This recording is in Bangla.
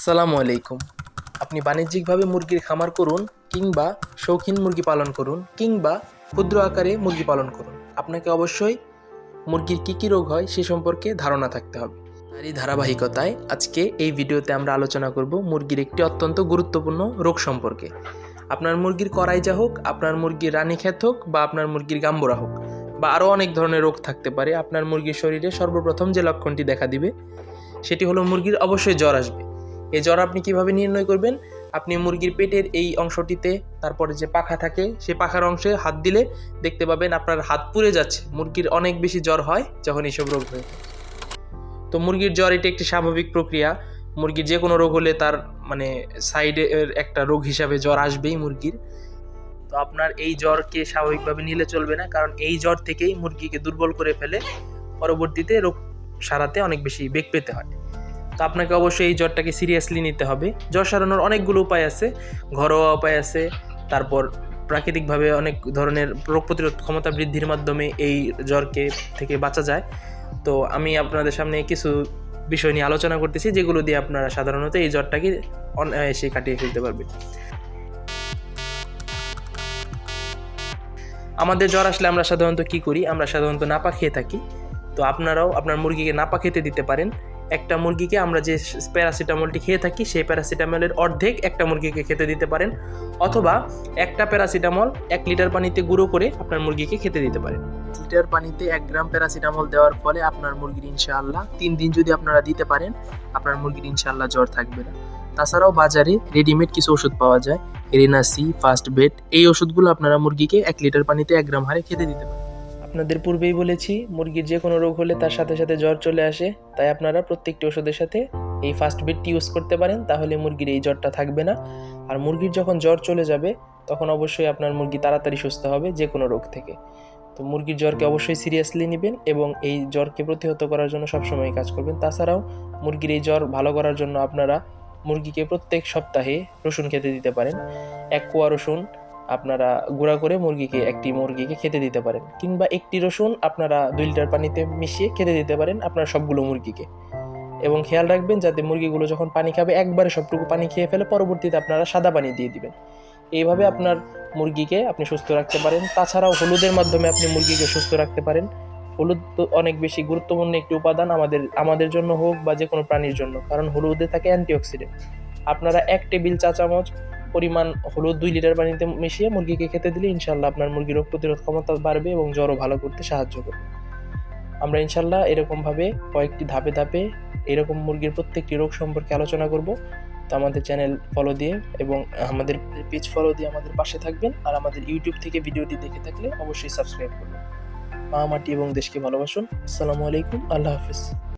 আসসালামু আলাইকুম। আপনি বাণিজ্যিকভাবে মুরগির খামার করুন কিংবা শৌখিন মুরগি পালন করুন কিংবা ক্ষুদ্র আকারে মুরগি পালন করুন। আপনাকে অবশ্যই মুরগির কী কী রোগ হয় সে সম্পর্কে ধারণা থাকতে হবে। তারই ধারাবাহিকতায় আজকে এই ভিডিওতে আমরা আলোচনা করব মুরগির একটি অত্যন্ত গুরুত্বপূর্ণ রোগ সম্পর্কে। আপনার মুরগির করাইজা হোক, আপনার মুরগির রানী রানীক্ষেত হোক বা আপনার মুরগির গাম্বরা হোক বা আরও অনেক ধরনের রোগ থাকতে পারে, আপনার মুরগির শরীরে সর্বপ্রথম যে লক্ষণটি দেখা দিবে সেটি হলো মুরগির অবশ্যই জ্বর আসবে। এই জ্বর আপনি কীভাবে নির্ণয় করবেন? আপনি মুরগির পেটের এই অংশটিতে তারপরে যে পাখা থাকে সেই পাখার অংশে হাত দিলে দেখতে পাবেন আপনার হাত পুড়ে যাচ্ছে। মুরগির অনেক বেশি জ্বর হয় যখন এইসব রোগ হয়ে। তো মুরগির জ্বর এটি একটি স্বাভাবিক প্রক্রিয়া। মুরগির যে কোনো রোগ হলে তার মানে সাইডের একটা রোগ হিসাবে জ্বর আসবেই মুরগির। তো আপনার এই জ্বরকে স্বাভাবিকভাবে নিলে চলবে না, কারণ এই জ্বর থেকেই মুরগিকে দুর্বল করে ফেলে। পরবর্তীতে রোগ সারাতে অনেক বেশি বেগ পেতে হয়। তো আপনাকে অবশ্যই এই জ্বরটাকে সিরিয়াসলি নিতে হবে। জ্বর সারানোর অনেকগুলো উপায় আছে। ঘরোয়া উপায় আছে। তারপর প্রাকৃতিকভাবে অনেক ধরনের রোগ প্রতিরোধ ক্ষমতা বৃদ্ধির মাধ্যমে এই জ্বরকে থেকে বাঁচা যায়। তো আমি আপনাদের সামনে কিছু বিষয় নিয়ে আলোচনা করতেছি, যেগুলো দিয়ে আপনারা সাধারণত এই জ্বরটাকে অনায়াসে কাটিয়ে ফেলতে পারবেন। আমাদের জ্বর আসলে আমরা সাধারণত কি করি? আমরা সাধারণত নাপা খেয়ে থাকি। তো আপনারাও আপনার মুরগিকে নাপা খেতে দিতে পারেন। একটা মুরগিকে আমরা যে প্যারাসিটামলটি খেয়ে থাকি, সেই প্যারাসিটামলের অর্ধেক একটা মুরগিকে খেতে দিতে পারেন। অথবা একটা প্যারাসিটামল এক লিটার পানিতে গুঁড়ো করে আপনার মুরগিকে খেতে দিতে পারেন। লিটার পানিতে এক গ্রাম প্যারাসিটামল দেওয়ার ফলে আপনার মুরগির ইনশাআল্লাহ তিন দিন যদি আপনারা দিতে পারেন, আপনার মুরগির ইনশাআল্লাহ জ্বর থাকবে না। তাছাড়াও বাজারে রেডিমেড কিছু ওষুধ পাওয়া যায়, রেনাসি ফার্স্ট বেড, এই ওষুধগুলো আপনারা মুরগিকে এক লিটার পানিতে এক গ্রাম হারে খেতে দিতে পারেন। আপনাদের পূর্বেই বলেছি, মুরগির যে কোনো রোগ হলে তার সাথে সাথে জ্বর চলে আসে। তাই আপনারা প্রত্যেকটি ওষুধের সাথে এই ফার্স্ট বেডটি ইউজ করতে পারেন, তাহলে মুরগির এই জ্বরটা থাকবে না। আর মুরগির যখন জ্বর চলে যাবে, তখন অবশ্যই আপনার মুরগি তাড়াতাড়ি সুস্থ হবে যে কোনো রোগ থেকে। তো মুরগির জ্বরকে অবশ্যই সিরিয়াসলি নেবেন এবং এই জ্বরকে প্রতিহত করার জন্য সবসময় কাজ করবেন। তাছাড়াও মুরগির এই জ্বর ভালো করার জন্য আপনারা মুরগিকে প্রত্যেক সপ্তাহে রসুন খেতে দিতে পারেন। এক কোয়া রসুন আপনারা গুঁড়া করে মুরগিকে একটি মুরগিকে খেতে দিতে পারেন। কিংবা একটি রসুন আপনারা দুই লিটার পানিতে মিশিয়ে খেতে দিতে পারেন আপনার সবগুলো মুরগিকে। এবং খেয়াল রাখবেন যাতে মুরগিগুলো যখন পানি খাবে একবারে সবটুকু পানি খেয়ে ফেলে পরবর্তীতে আপনারা সাদা পানি দিয়ে দিবেন। এইভাবে আপনার মুরগিকে আপনি সুস্থ রাখতে পারেন। তাছাড়াও হলুদের মাধ্যমে আপনি মুরগিকে সুস্থ রাখতে পারেন। হলুদ তো অনেক বেশি গুরুত্বপূর্ণ একটি উপাদান আমাদের আমাদের জন্য হোক বা যে কোনো প্রাণীর জন্য। কারণ হলুদে থাকে অ্যান্টিঅক্সিডেন্ট। আপনারা এক টেবিল চা চামচ পরিমাণ হলুদ দুই লিটার পানিতে মিশিয়ে মুরগিকে খেতে দিলে ইনশাল্লাহ আপনার মুরগির রোগ প্রতিরোধ ক্ষমতা বাড়বে এবং জ্বরও ভালো করতে সাহায্য করবে। আমরা ইনশাল্লাহ এরকমভাবে কয়েকটি ধাপে ধাপে এরকম মুরগির প্রত্যেকটি রোগ সম্পর্কে আলোচনা করব। তো আমাদের চ্যানেল ফলো দিয়ে এবং আমাদের পেজ ফলো দিয়ে আমাদের পাশে থাকবেন আর আমাদের ইউটিউব থেকে ভিডিওটি দেখে থাকলে অবশ্যই সাবস্ক্রাইব করবেন। মা, মাটি এবং দেশকে ভালোবাসুন। আসসালামু আলাইকুম। আল্লাহ হাফিজ।